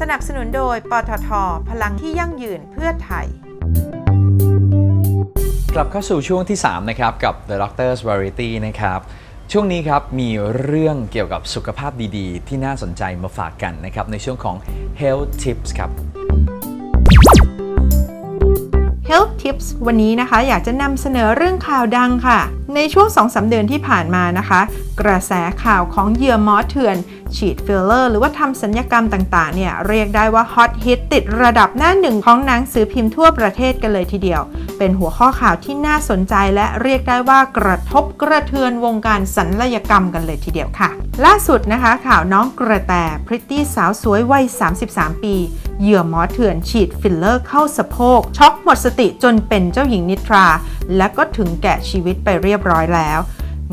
สนับสนุนโดย ปตท พลังที่ยั่งยืนเพื่อไทย กลับเข้าสู่ช่วงที่ 3 นะครับ กับ The Doctor's Variety นะครับ ช่วงนี้ครับ มีเรื่องเกี่ยวกับสุขภาพดีๆ ที่น่าสนใจมาฝากกันนะครับ ในช่วงของ Health Tips ครับ Health Tips วันนี้นะคะอยากจะนำเสนอเรื่องข่าวดังค่ะ ในช่วง 2-3 เดือนที่ผ่านมานะคะ กระแสข่าวของเหยื่อหมอเถื่อน ฉีดฟิลเลอร์ หรือว่าทำสัญญกรรมต่างๆเนี่ยเรียกได้ว่าฮอตฮิตติดระดับหน้าหนึ่งของหนังสือพิมพ์ทั่วประเทศกันเลยทีเดียว เป็นหัวข้อข่าวที่น่าสนใจและเรียกได้ว่ากระทบกระเทือนวงการศัลยกรรมกันเลยทีเดียวค่ะ ล่าสุดนะคะข่าวน้องกระแตพริตตี้สาวสวยวัย 33 ปี เหยื่อหมอเถื่อนฉีดฟิลเลอร์เข้าสะโพก ช็อกหมดสติจนเป็นเจ้าหญิงนิทรา และก็ถึงแก่ชีวิตไปเรียบร้อยแล้ว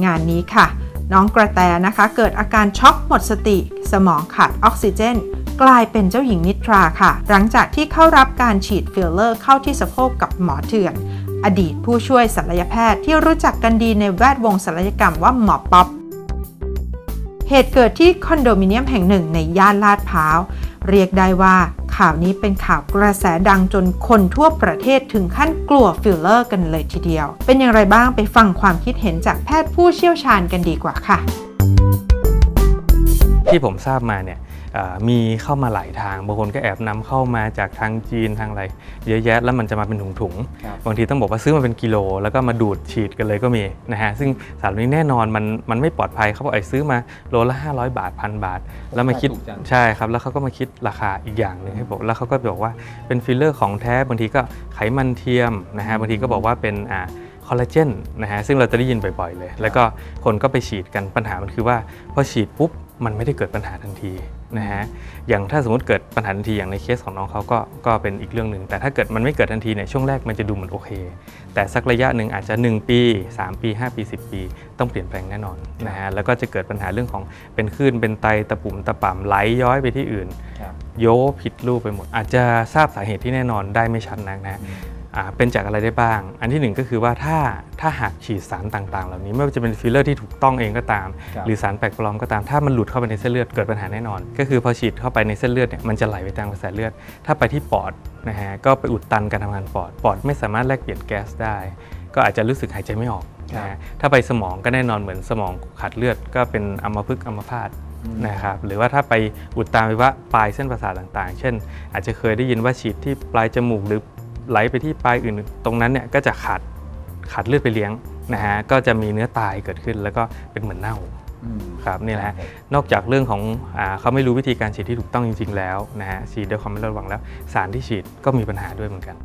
งานนี้ค่ะ น้องกระแตนะคะ เกิดอาการช็อกหมดสติ สมองขาดออกซิเจน กลายเป็นเจ้าหญิงนิทราค่ะ หลังจากที่เข้ารับการฉีดฟิลเลอร์เข้าที่สะโพกกับหมอเถื่อน อดีตผู้ช่วยศัลยแพทย์ที่รู้จักกันดีในแวดวงศัลยกรรมว่าหมอป๊อปเหตุเกิดที่คอนโดมิเนียมแห่งหนึ่งในย่านลาดพร้าว เรียกได้ว่า ข่าวนี้เป็นข่าวกระแสดังจนคนทั่วประเทศถึงขั้นกลัวฟิลเลอร์กันเลยทีเดียว เป็นอย่างไรบ้างไปฟังความคิดเห็นจากแพทย์ผู้เชี่ยวชาญกันดีกว่าค่ะ ที่ผมทราบมาเนี่ยเอ่อมีเข้ามาหลายทางบางคนก็แอบนำเข้ามาจากทางจีนทางอะไรเยอะแยะแล้วมันจะมาเป็นถุงครับๆบางทีต้องบอกว่าซื้อมาเป็นกิโล แล้วก็มาดูดฉีดกันเลยก็มีนะฮะซึ่งสารเหล่านี้แน่นอนมันมันไม่ปลอดภัยเขาบอกไอ้ซื้อมาโลละ 500 บาทพันบาท แล้วมาคิดถูกจังใช่ครับแล้วเขาก็มาคิดราคาอีกอย่างหนึ่งให้ผมแล้วเขาก็บอกว่าเป็นฟิลเลอร์ของแท้บางทีก็ไขมันเทียมนะฮะบางทีก็บอกว่าเป็นอ่า คอลลาเจนนะฮะซึ่งเราจะได้ยินบ่อยๆเลย แล้วก็คนก็ไปฉีดกันปัญหามันคือว่าพอฉีดปุ๊บมันไม่ได้เกิดปัญหาทันทีนะฮะอย่างถ้าสมมติเกิดปัญหาทันทีอย่างในเคสของน้องเขาก็ก็เป็นอีกเรื่องหนึ่งแต่ถ้าเกิดมันไม่เกิดทันทีเนี่ยช่วงแรกมันจะดูเหมือนโอเค แต่สักระยะหนึ่งอาจจะ 1 ปี 3 ปี 5 ปี 10 ปี ต้องเปลี่ยนแปลงแน่นอนนะฮะแล้วก็จะเกิดปัญหาเรื่องของเป็นคลื่นเป็นไตตะปุ่มตะป่ำไหลย้อยไปที่อื่นครับโยผิดรูปไปหมด อาจจะทราบสาเหตุที่แน่นอนได้ไม่ชัดนักนะฮะอ่า เป็นจากอะไรได้บ้าง อันที่หนึ่งก็คือว่าถ้าถ้าหากฉีดสารต่างๆ เหล่านี้ไม่ว่าจะเป็นฟิลเลอร์ที่ถูกต้องเองก็ตามครับหรือสารแปลกปลอมก็ตาม ถ้ามันหลุดเข้าไปในเส้นเลือดเกิดปัญหาแน่นอน ก็คือพอฉีดเข้าไปในเส้นเลือดเนี่ยมันจะไหลไปตามกระแสเลือด ถ้าไปที่ปอดนะฮะก็ไปอุดตันการทำงานปอด ปอดไม่สามารถแลกเปลี่ยนแก๊สได้ ก็อาจจะรู้สึกหายใจไม่ออกนะฮะถ้าไปสมองก็แน่นอนเหมือนสมองขาดเลือด ก็เป็นอัมพฤกษ์อัมพาตนะครับหรือว่าถ้าไปอุดตันไปว่าปลายเส้นประสาทต่างๆ เช่น อาจจะเคยได้ยินว่าฉีดที่ปลายจมูกหรือ ไหลไปที่ปลายอื่น ตรงนั้นเนี่ยก็จะขาดขาดเลือดไปเลี้ยงนะฮะก็จะมีเนื้อตายเกิดขึ้นแล้วก็เป็นเหมือนเน่าอืมครับนี่แหละฮะนอกจากเรื่องของอาเขาไม่รู้วิธีการฉีดที่ถูกต้องจริง ๆ แล้วนะฮะฉีดด้วยความไม่ระวังแล้ว สารที่ฉีดก็มีปัญหาด้วยเหมือนกัน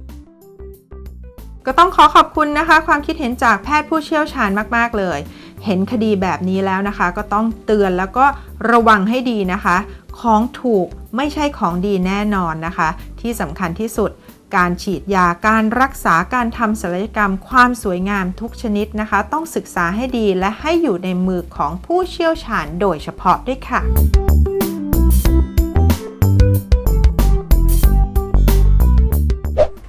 ก็ต้องขอขอบคุณนะคะ ความคิดเห็นจากแพทย์ผู้เชี่ยวชาญมากๆเลย เห็นคดีแบบนี้แล้วนะคะ ก็ต้องเตือนแล้วก็ระวังให้ดีนะคะ ของถูกไม่ใช่ของดีแน่นอนนะคะ ที่สำคัญที่สุด การฉีดยาการรักษาการทำศัลยกรรม ความสวยงามทุกชนิดนะคะ ต้องศึกษาให้ดีและให้อยู่ในมือของผู้เชี่ยวชาญโดยเฉพาะด้วยค่ะ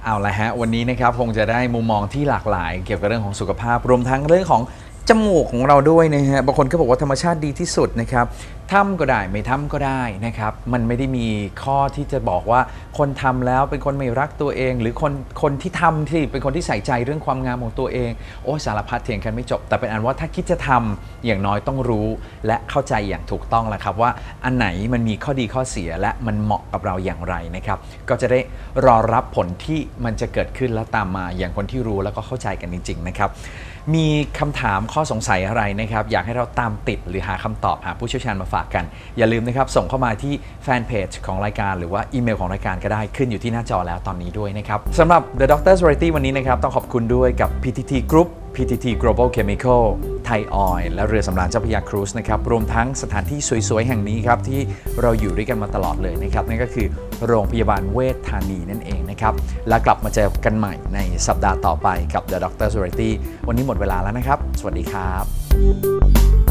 เอาละฮะวันนี้นะครับคงจะได้มุมมองที่หลากหลาย เกี่ยวกับเรื่องของสุขภาพ รวมทั้งเรื่องของ จมูกของเราด้วยนะฮะบางคนก็บอกว่าธรรมชาติดีที่สุดนะครับทำก็ได้ไม่ทำก็ได้นะครับ มันไม่ได้มีข้อที่จะบอกว่าคนทำแล้วเป็นคนไม่รักตัวเอง หรือคนคนที่ทำที่เป็นคนที่ใส่ใจเรื่องความงามของตัวเอง โอ้สารพัดเถียงกันไม่จบ แต่เป็นอันว่าถ้าคิดจะทำอย่างน้อยต้องรู้ และเข้าใจอย่างถูกต้องแหละครับ ว่าอันไหนมันมีข้อดีข้อเสียและมันเหมาะกับเราอย่างไรนะครับ ก็จะได้รอรับผลที่มันจะเกิดขึ้นแล้วตามมาอย่างคนที่รู้แล้วก็เข้าใจกันจริง ๆ นะครับ มีคำถามข้อสงสัยอะไรนะครับ อยากให้เราตามติดหรือหาคำตอบหาผู้เชี่ยวชาญมาฝากกัน อย่าลืมนะครับ ส่งเข้ามาที่แฟนเพจของรายการหรือว่าอีเมลของรายการก็ได้ขึ้นอยู่ที่หน้าจอแล้วตอนนี้ด้วยนะครับสำหรับ The Doctor's Variety วันนี้นะครับ ต้องขอบคุณด้วยกับ PTT Group PTT Global Chemical Thai Oil และเรือสำราญเจ้าพระยาครูซนะครับ รวมทั้งสถานที่สวย ๆ แห่งนี้ครับ ที่เราอยู่ด้วยกันมาตลอดเลยนะครับ นั่นก็คือโรงพยาบาลเวชธานีนั่นเองนะครับ และกลับมาเจอกันใหม่ในสัปดาห์ต่อไปกับ The Doctor's Variety วันนี้หมดเวลาแล้วนะครับ สวัสดีครับ